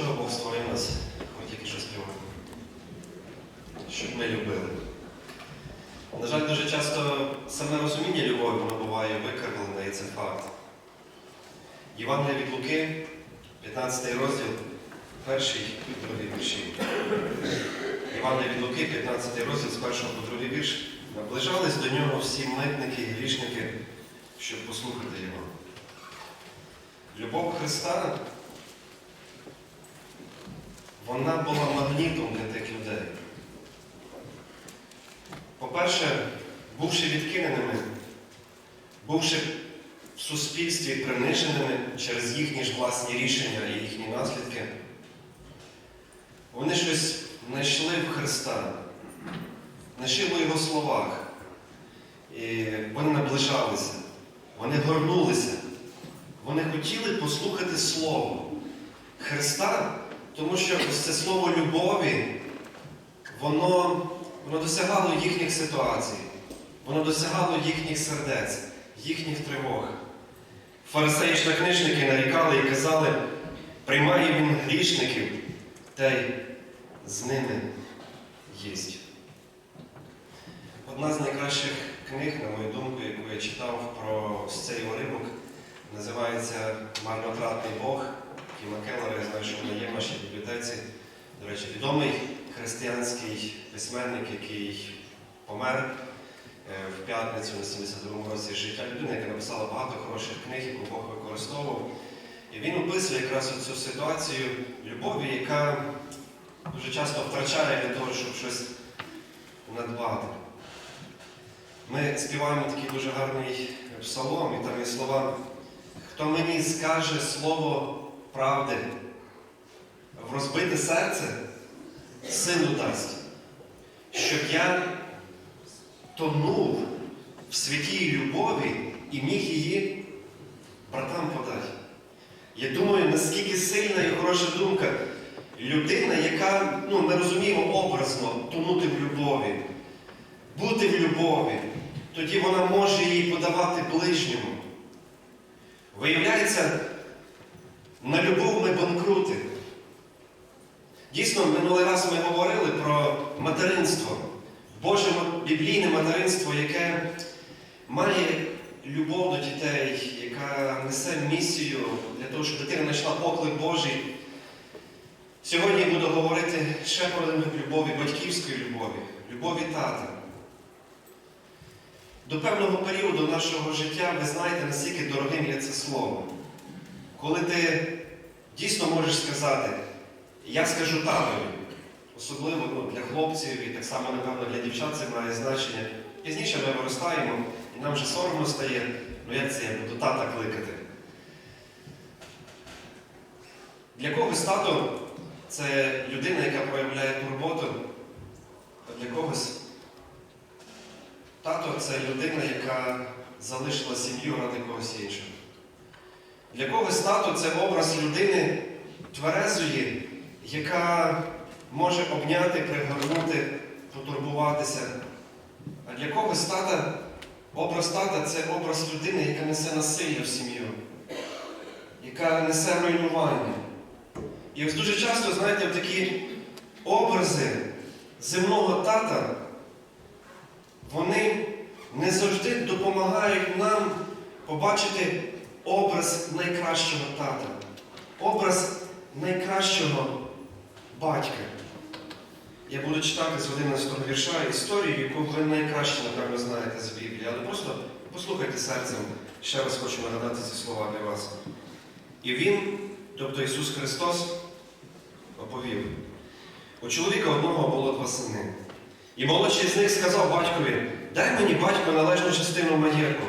чого Бог створив нас, ми тільки що співали? Щоб ми любили. На жаль, дуже часто саме розуміння любові воно буває викривлене, і це факт. Євангелія від Луки, 15 розділ, перший і другий вірші. Євангелія від Луки, 15 розділ з першого по другий вірш. Наближались до нього всі митники і грішники, щоб послухати його. Любов Христа, вона була магнітом для тих людей. По-перше, бувши відкиненими, бувши в суспільстві приниженими через їхні ж власні рішення і їхні наслідки, вони щось знайшли в Христа, знайшли в Його словах. І вони наближалися, вони горнулися, вони хотіли послухати Слово Христа, тому що це слово любові, воно, воно досягало їхніх ситуацій, воно досягало їхніх сердець, їхніх тривог. Фарисеї та книжники нарікали і казали, приймає він грішників, та й з ними їсть. Одна з найкращих книг, на мою думку, яку я читав про цей уривок, називається Марнотратний Бог Кіма Келлера. Я знаю, що вона є в нашій бібліотеці. До речі, відомий християнський письменник, який помер е, в п'ятницю на 72-му році життя. Людина, яка написала багато хороших книг, яку Бог використовував. І він описує якраз цю ситуацію любові, яка дуже часто втрачає для того, щоб щось надбати. Ми співаємо такий дуже гарний псалом, і там є слова, хто мені скаже слово правди, в розбите серце силу дасть, щоб я тонув в святій любові і міг її братам подати. Я думаю, наскільки сильна і хороша думка. Людина, яка, ну, ми розуміємо образно, тонути в любові, бути в любові, тоді вона може її подавати ближньому. Виявляється, на любов ми банкрути. Дійсно, минулий раз ми говорили про материнство, Боже біблійне материнство, яке має любов до дітей, яка несе місію для того, щоб дитина знайшла поклик Божий. Сьогодні я буду говорити ще про любові, батьківської любові, любові тата. До певного періоду нашого життя ви знаєте, наскільки дорогим є це слово. Коли ти дійсно можеш сказати, я скажу татові, особливо ну, для хлопців і так само, напевно, для дівчат це має значення. Пізніше ми виростаємо, і нам вже соромно стає, ну як це я буду тата кликати. Для когось тато це людина, яка проявляє турботу, а для когось тато це людина, яка залишила сім'ю ради когось іншого. Для когось тато це образ людини тверезої, яка може обняти, пригорнути, потурбуватися. А для когось тата, образ тата це образ людини, яка несе насилля в сім'ю, яка несе руйнування. І ось дуже часто, знаєте, такі образи земного тата, вони не завжди допомагають нам побачити образ найкращого тата, образ найкращого батька. Я буду читати з 11 вірша історію, яку ви найкраще, напевно, знаєте з Біблії, але просто послухайте серцем, ще раз хочу нагадати ці слова для вас. І він, тобто Ісус Христос, оповів. У чоловіка одного було два сини. І молодший з них сказав батькові, дай мені батько належну частину маєтку.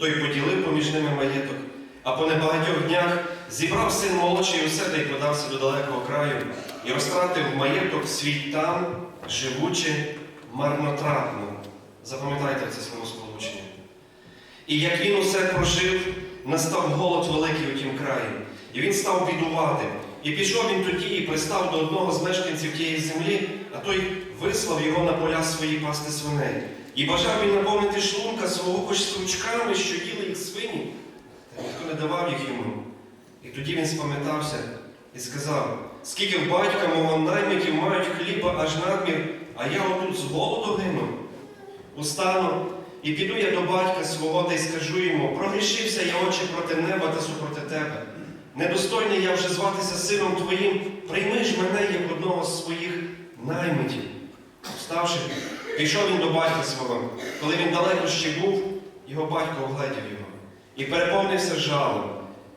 Той поділив поміж ними маєток, а по небагатьох днях зібрав син молодший усе та й подався до далекого краю і розтратив маєток свій там, живучи марнотратно. Запам'ятайте це словосполучення. І як він усе прожив, настав голод великий у тім краї, і він став бідувати. І пішов він тоді і пристав до одного з мешканців тієї землі, а той вислав його на поля свої пасти свиней. І бажав він наповнити шлунка свого хоч стручками, що їли їх свині, не давав їх йому. І тоді він спам'ятався і сказав: скільки в батька мого наймитів мають хліба аж надмір, а я отут з голоду гину. Устану і піду я до батька свого та й скажу йому, прогрішився я очі проти неба та супроти тебе. Недостойний я вже зватися сином твоїм, прийми ж мене як одного з своїх наймитів. Вставши, пішов він до батька свого. Коли він далеко ще був, його батько огледів його. І переповнився жалом.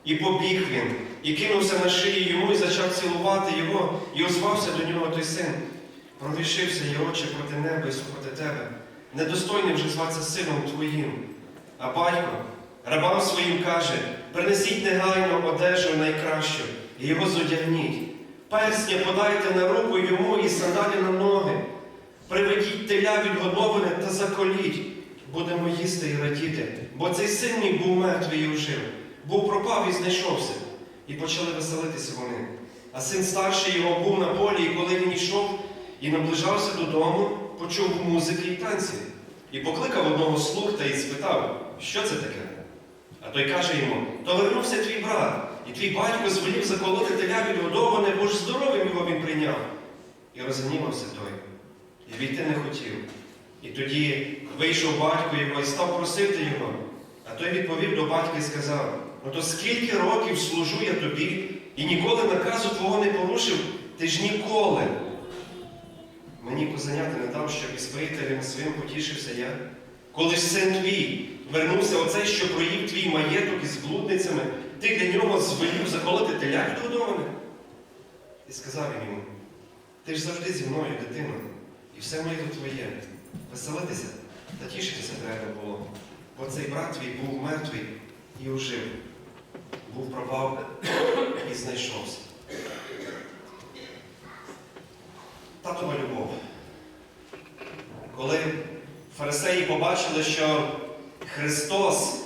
І побіг він, і кинувся на шиї йому, і зачав цілувати його, і озвався до нього той син. Прогрішився я очі проти неба і супроти тебе. Недостойний вже зватися сином твоїм. А батько рабам своїм каже: принесіть негайно одежу найкращу, і його зодягніть. Персня подайте на руку йому і сандалі на ноги. Приведіть теля відгодоване та заколіть. Будемо їсти і радіти, бо цей мій був мертвий і ожив, був пропав і знайшовся. І почали веселитися вони. А син старший його був на полі, і коли він йшов і наближався додому, почув музики і танці. І покликав одного слуг та й спитав, що це таке? А той каже йому: то вернувся твій брат, і твій батько звелів заколоти теля відгодоване, бо ж здоровим його він прийняв. І розгнівався той, і війти не хотів. І тоді вийшов батько його і став просити його. А той відповів до батька і сказав: ну то скільки років служу я тобі, і ніколи наказу твого не порушив, ти ж ніколи. Мені козеняти не дав, щоб із приятелем своїм потішився я. Коли ж син твій вернувся оцей, що проїв твій маєток із блудницями, ти для нього звелів заколоти теля відгодоване. І сказав він йому, ти ж завжди зі мною, дитино, і все моє твоє. Веселитися та тішитися треба було. Бо цей брат твій був мертвий і ожив, був пропав і знайшовся. Татова любов. Коли фарисеї побачили, що Христос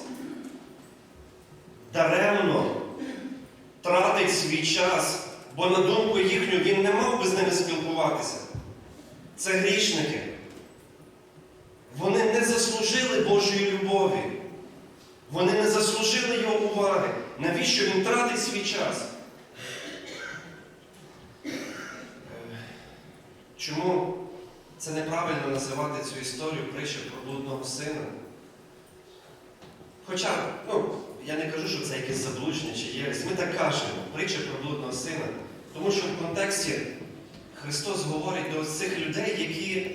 даремно тратить свій час, бо на думку їхню Він не мав би з ними спілкуватися. Це грішники. Вони не заслужили Божої любові. Вони не заслужили його уваги. Навіщо він тратить свій час? Е, Чому це неправильно називати цю історію притча про блудного сина? Хоча, ну, я не кажу, що це якесь заблудження чи єресь. Ми так кажемо, притча про блудного сина. Тому що в контексті Христос говорить до цих людей, які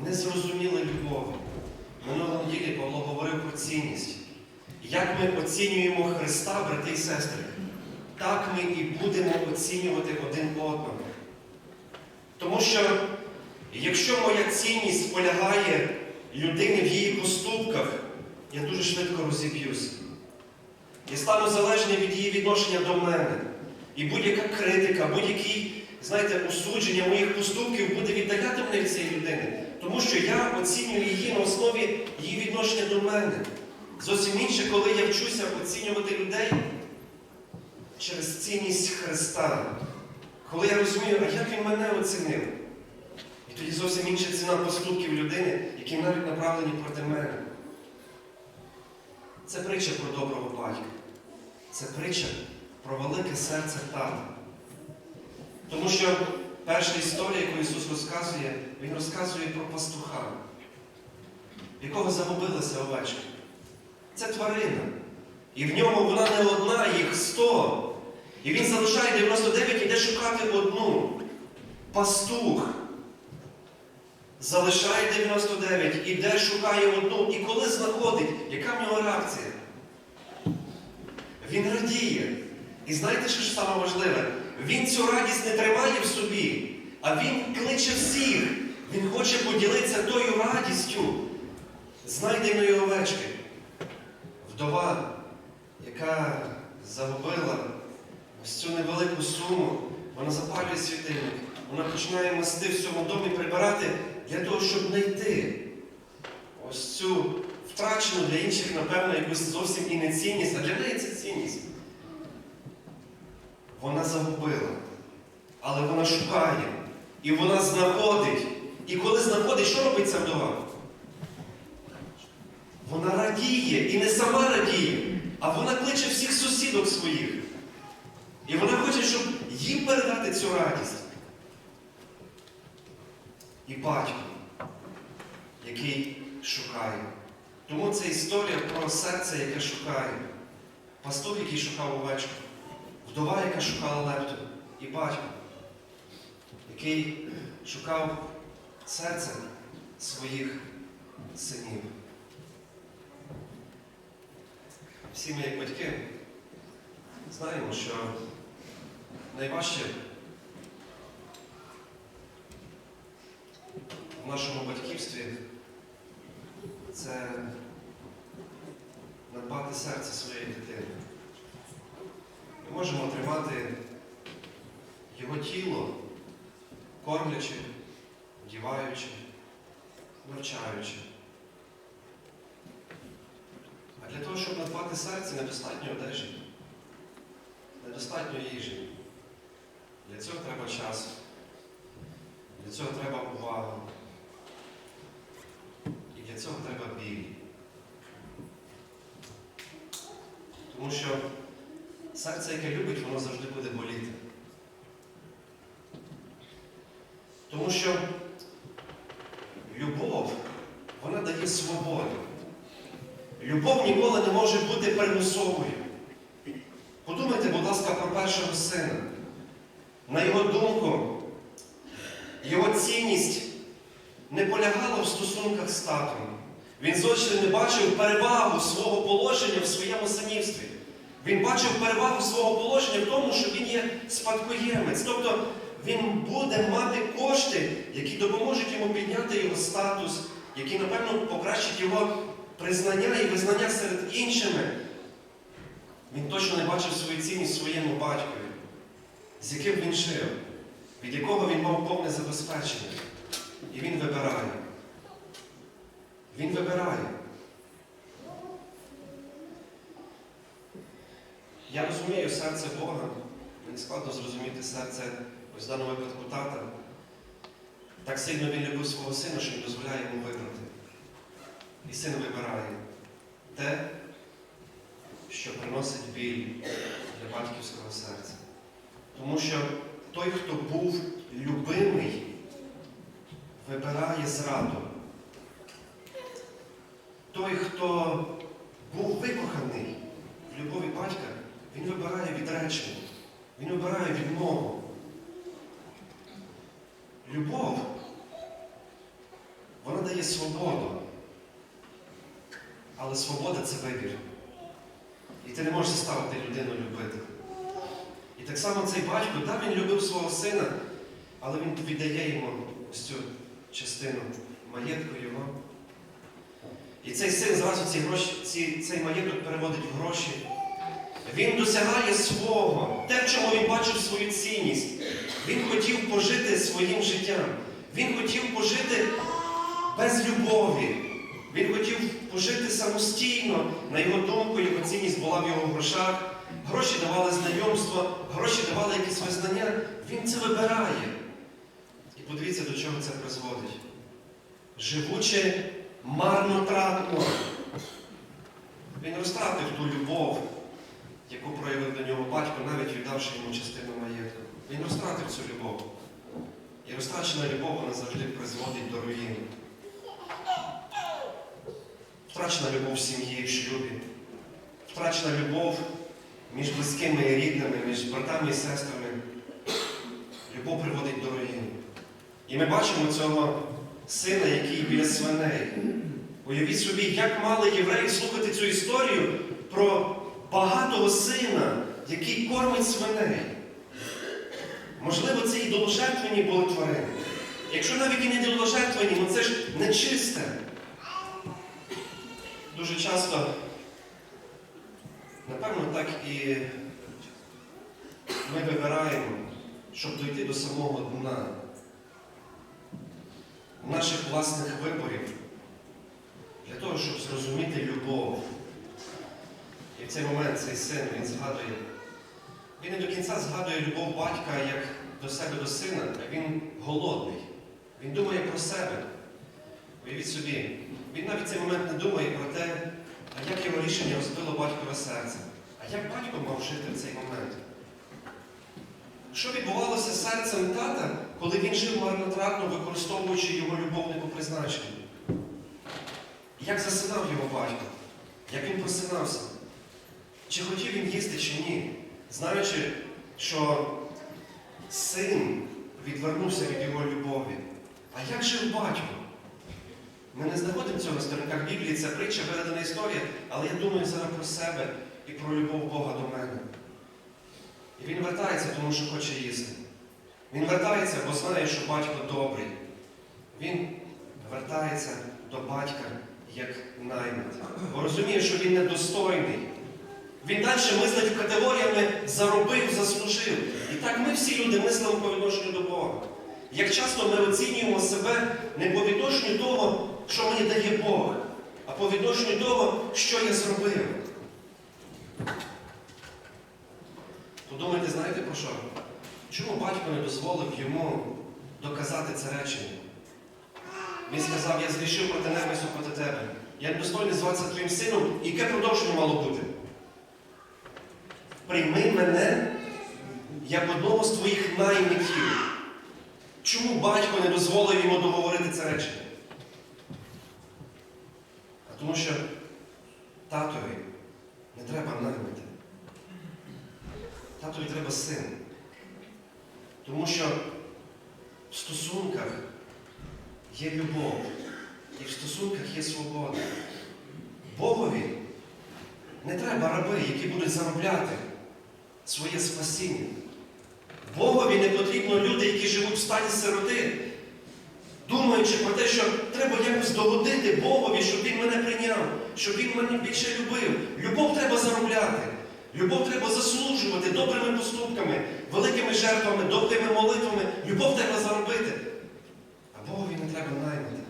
не зрозуміли любові. Минулого неділі Павло говорив про цінність. Як ми оцінюємо Христа, брати і сестри, так ми і будемо оцінювати один одного. Тому що якщо моя цінність полягає людини в її поступках, я дуже швидко розіб'юся. Я стану залежний від її відношення до мене. І будь-яка критика, будь-яке, знаєте, осудження моїх поступків буде віддаляти мене від цієї людини. Тому що я оцінюю її на основі її відношення до мене. Зовсім інше, коли я вчуся оцінювати людей через цінність Христа. Коли я розумію, а як він мене оцінив? І тоді зовсім інша ціна поступків людини, які навіть направлені проти мене. Це притча про доброго батька. Це притча про велике серце тата. Тому що перша історія, яку Ісус розказує, Він розказує про пастуха, якого загубилися овечки. Це тварина. І в ньому вона не одна, їх сто. І він залишає 99 і йде шукати одну. Пастух. Залишає 99, іде, шукає одну. І коли знаходить, яка в нього реакція? Він радіє. І знаєте, що ж саме важливе? Він цю радість не тримає в собі, а він кличе всіх. Він хоче поділитися тою радістю знайденої овечки. Вдова, яка загубила ось цю невелику суму, вона запалює світильник, вона починає мести в цьому домі прибирати для того, щоб знайти ось цю втрачену для інших, напевно, якусь зовсім і не цінність, а для неї це цінність. Вона загубила, але вона шукає, і вона знаходить. І коли знаходить, що робить ця вдова? Вона радіє і не сама радіє, а вона кличе всіх сусідок своїх. І вона хоче, щоб їм передати цю радість. І батько, який шукає. Тому це історія про серце, яке шукає. Пастух, який шукав овечку, вдова, яка шукала лепту, і батько, який шукав серце своїх синів. Всі ми, як батьки, знаємо, що найважче в нашому батьківстві це надбати серце своєї дитини. Ми можемо тримати його тіло, кормлячи, вдіваючи, навчаючи. А для того, щоб надбати серце, недостатньо одежі, недостатньо їжі. Для цього треба час, для цього треба увага. І для цього треба біль. Тому що серце, яке любить, воно завжди буде боліти. Тому що любов, вона дає свободу. Любов ніколи не може бути примусовою. Подумайте, будь ласка, про першого сина. На його думку, його цінність не полягала в стосунках з татом. Він зовсім не бачив перевагу свого положення в своєму синівстві. Він бачив перевагу свого положення в тому, що він є спадкоємець. Тобто він буде мати кошти, які допоможуть йому підняти його статус, які, напевно, покращать його признання і визнання серед іншими. Він точно не бачив свою цінність своєму батькові, з яким він жив, від якого він мав повне забезпечення. І він вибирає. Він вибирає. Я розумію серце Бога. Мені складно зрозуміти серце ось в даному випадку тата. Так сильно він любив свого сина, що він дозволяє йому вибрати. І син вибирає те, що приносить біль для батьківського серця. Тому що той, хто був любимий, вибирає зраду. Той, хто був викоханий в любові батька, він вибирає відречення, він вибирає відмову. Любов, вона дає свободу. Але свобода це вибір. І ти не можеш заставити людину любити. І так само цей батько, так, він любив свого сина, але він віддає йому ось цю частину маєтку його. І цей син зразу ці гроші, ці, цей маєток переводить в гроші. Він досягає свого, те, в чому він бачив свою цінність. Він хотів пожити своїм життям. Він хотів пожити без любові. Він хотів пожити самостійно. На його думку, його цінність була в його грошах. Гроші давали знайомство, гроші давали якісь визнання. Він це вибирає. І подивіться, до чого це призводить. Живучи марнотратно. Він розтратив ту любов, яку проявив до нього батько, навіть віддавши йому частину маєтку. Він розтратив цю любов. І розтрачена любов вона завжди призводить до руїни. Втрачена любов в сім'ї, в шлюбі, втрачена любов між близькими і рідними, між братами і сестрами. Любов приводить до руїни. І ми бачимо цього сина, який біля свиней. Уявіть собі, як мали євреї слухати цю історію про багатого сина, який кормить свиней. Можливо, це і ідоложертвені були тварини. Якщо навіть і не ідоложертвені, ну це ж нечисте. Дуже часто, напевно, так і ми вибираємо, щоб дойти до самого дна наших власних виборів для того, щоб зрозуміти любов. І цей момент цей син він згадує, він не до кінця згадує любов батька як до себе до сина, а він голодний. Він думає про себе. Уявіть собі, він навіть цей момент не думає про те, а як його рішення розбило батькове серце. А як батько мав жити в цей момент? що відбувалося з серцем тата, коли він жив марнотратно, використовуючи його любовне по призначенню? Як засинав його батько? Як він просинався? Чи хотів він їсти, чи ні? Знаючи, що син відвернувся від його любові. А як жив батько? Ми не знаходимо цього на сторінках Біблії, це притча, вигадана історія, але я думаю зараз про себе і про любов Бога до мене. І він вертається, тому що хоче їсти. Він вертається, бо знає, що батько добрий. Він вертається до батька як наймит. Бо розуміє, що він недостойний. Він далі мислить категоріями заробив, заслужив. І так ми всі люди мислимо по відношенню до Бога. Як часто ми оцінюємо себе не по відношенню того, що мені дає Бог, а по відношенню того, що я зробив. Подумайте, знаєте про що? Чому батько не дозволив йому доказати це речення? Він сказав, я зрішив проти неба проти тебе. Я недостойний зватися твоїм сином, і яке продовження мало бути? Прийми мене як одного з твоїх наймитів. Чому батько не дозволив йому договорити це речення? А тому що татові не треба наймити. Татові треба син. Тому що в стосунках є любов, і в стосунках є свобода. Богові не треба раби, які будуть заробляти своє спасіння. Богові не потрібно люди, які живуть в стані сироти, думаючи про те, що треба якось догодити Богові, щоб Він мене прийняв, щоб Він мене більше любив. Любов треба заробляти. Любов треба заслужувати добрими поступками, великими жертвами, добрими молитвами. Любов треба заробити. А Богові не треба наймити.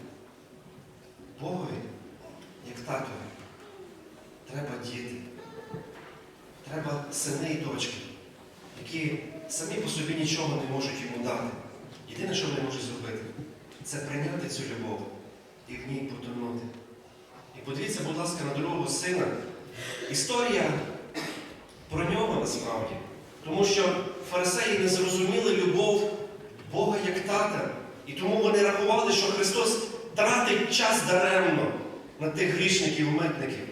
Богові, як татові, треба діти. Треба сини і дочки, які самі по собі нічого не можуть йому дати. Єдине, що вони можуть зробити, це прийняти цю любов і в ній потонути. І подивіться, будь ласка, на другого сина. Історія про нього насправді. Тому що фарисеї не зрозуміли любов Бога як тата. І тому вони рахували, що Христос тратить час даремно на тих грішників-митників.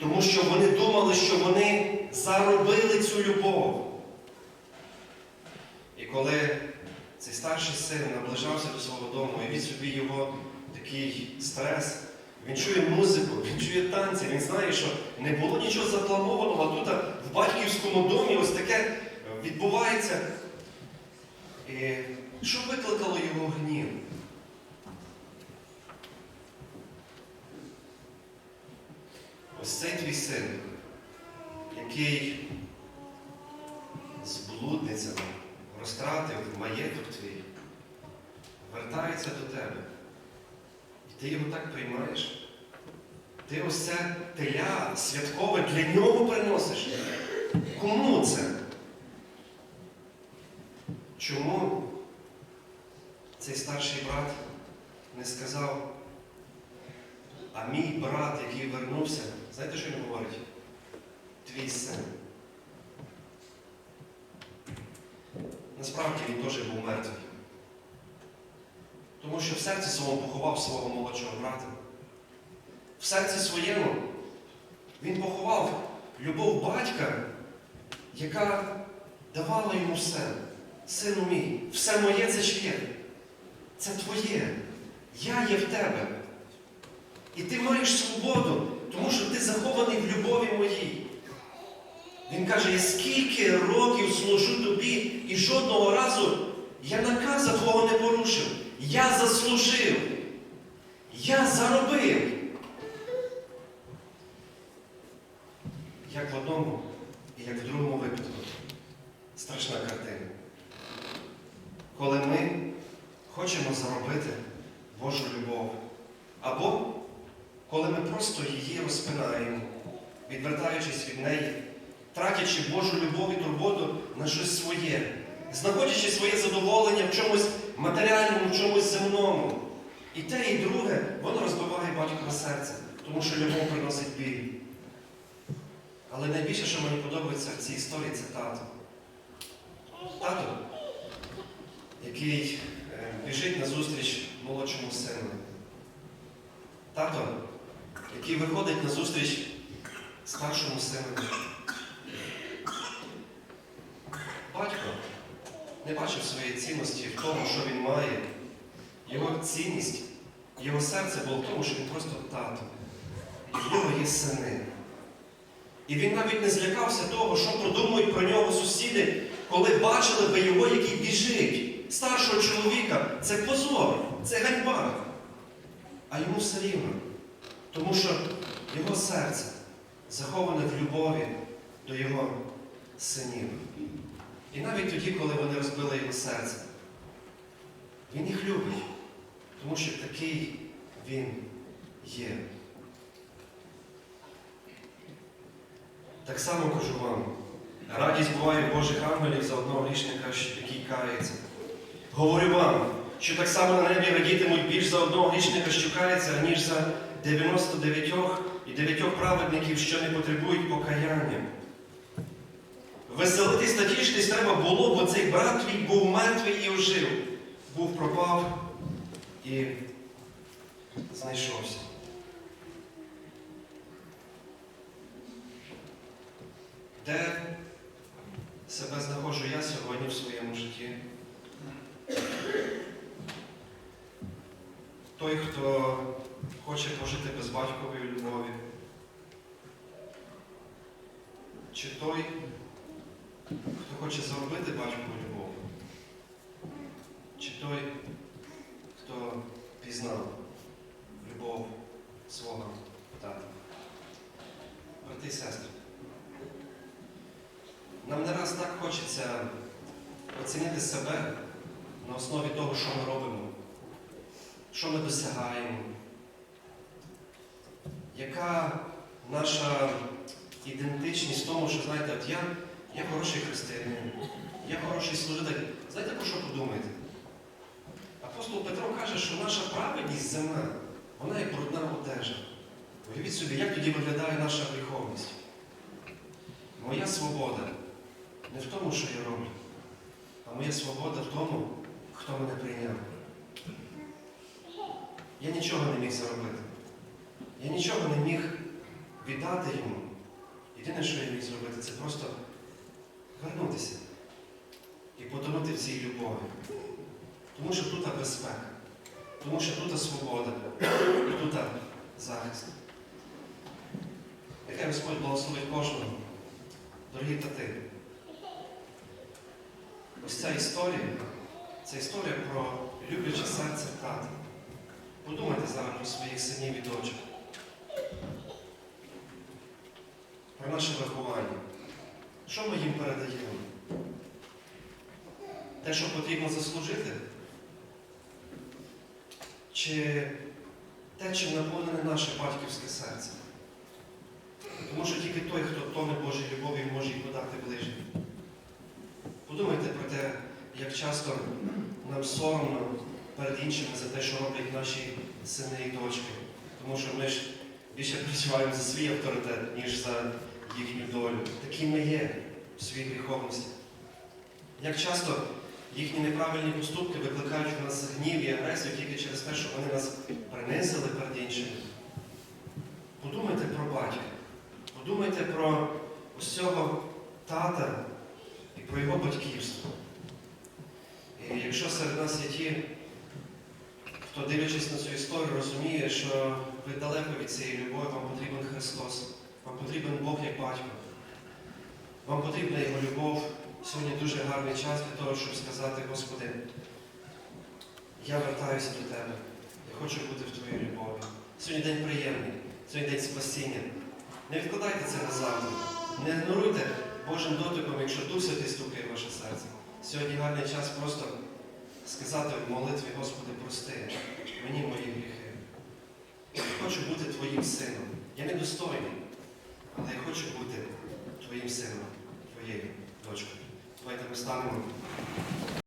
Тому що вони думали, що вони заробили цю любов. Коли цей старший син наближався до свого дому, і від собі його такий стрес, він чує музику, він чує танці, він знає, що не було нічого запланованого, а тут в батьківському домі ось таке відбувається. І що викликало його гнів? Ось цей твій син, який з блудницями розтратив маєток твій, вертається до тебе. І ти його так приймаєш. Ти ось теля святкове для нього приносиш. Кому це? Чому цей старший брат не сказав, а мій брат, який вернувся, знаєте, що він говорить? Твій син. Насправді він теж був мертвий. Тому що в серці своєму поховав свого молодшого брата. В серці своєму він поховав любов батька, яка давала йому все. Сину мій, все моє це чиє. Це твоє. Я є в тебе. І ти маєш свободу, тому що ти захований в любові моїй. Він каже, я скільки років служу тобі, і жодного разу я наказа твого не порушив. Я заслужив. Я заробив. Як в одному і як в другому випадку. Страшна картина. Коли ми хочемо заробити Божу любов, або коли ми просто її розпинаємо, відвертаючись від неї, тратячи Божу любов і турботу на щось своє, знаходячи своє задоволення в чомусь матеріальному, в чомусь земному. І те, і друге, воно розбиває батькове серце, тому що любов приносить біль. Але найбільше, що мені подобається в цій історії, це тато. Тато, який е, біжить на зустріч молодшому сину. Тато, який виходить на зустріч старшому сину. Батько не бачив своєї цінності в тому, що він має. Його цінність, його серце було в тому, що він просто тато. І в нього є сини. І він навіть не злякався того, що продумують про нього сусіди, коли бачили би його, який біжить. Старшого чоловіка це позор, це ганьба. А йому все рівно. Тому що його серце заховане в любові до його синів. І навіть тоді, коли вони розбили його серце, він їх любить, тому що такий він є. Так само кажу вам, радість буває Божих ангелів за одного грішника, який кається. Говорю вам, що так само на небі радітимуть більш за одного грішника, що кається, ніж за 99 і 9 праведників, що не потребують покаяння. Веселитись та тішитись треба було, бо цей брат твій був мертвий і ожив, був пропав і знайшовся. Де себе знаходжу я сьогодні в своєму житті? Той, хто хоче пожити без батькової любові. Чи той, хто хоче заробити батькову любов? Чи той, хто пізнав любов свого тата? Брати і сестри, нам не раз так хочеться оцінити себе на основі того, що ми робимо, що ми досягаємо, яка наша ідентичність в тому, що, знаєте, от я, я хороший християнин, я хороший служитель. Знаєте, про що подумаєте? Апостол Петро каже, що наша праведність земна, вона як брудна одежа. Уявіть собі, як тоді виглядає наша гріховність. Моя свобода не в тому, що я роблю, а моя свобода в тому, хто мене прийняв. Я нічого не міг заробити. Я нічого не міг віддати йому. Єдине, що я міг зробити, це просто вернутися і потонути в цій любові. Тому що тут безпека, тому що тут свобода, і тут захист. Нехай Господь благословить кожного. Дорогі тати, ось ця історія, це історія про любляче серце тата. Подумайте зараз про своїх синів і дочок. Про наше виховання. Що ми їм передаємо? Те, що потрібно заслужити? Чи те, чим наповнене наше батьківське серце? Тому що тільки той, хто тоне Божій любові, може їх подати ближнім. Подумайте про те, як часто нам соромно перед іншими за те, що роблять наші сини і дочки. Тому що ми ж більше переживаємо за свій авторитет, ніж за їхню долю. Такі ми є в своїй гріховності. Як часто їхні неправильні поступки викликають у нас гнів і агресію тільки через те, що вони нас принизили перед іншими. Подумайте про батька. Подумайте про ось цього тата і про його батьківство. І якщо серед нас є ті, хто, дивлячись на цю історію, розуміє, що ви далеко від цієї любові, вам потрібен Христос, вам потрібен Бог як батько, вам потрібна Його любов. Сьогодні дуже гарний час для того, щоб сказати, Господи, я вертаюся до Тебе, я хочу бути в Твоїй любові. Сьогодні день приємний, сьогодні день спасіння. Не відкладайте це на завтра. Не ігноруйте Божим дотиком, якщо Дух Святий стукає в ваше серце. Сьогодні гарний час просто сказати в молитві, Господи, прости мені мої гріхи. Я хочу бути Твоїм сином. Я недостойний, але я хочу бути Твоїм сином, Твоєю дочкою. Давайте ми станемо.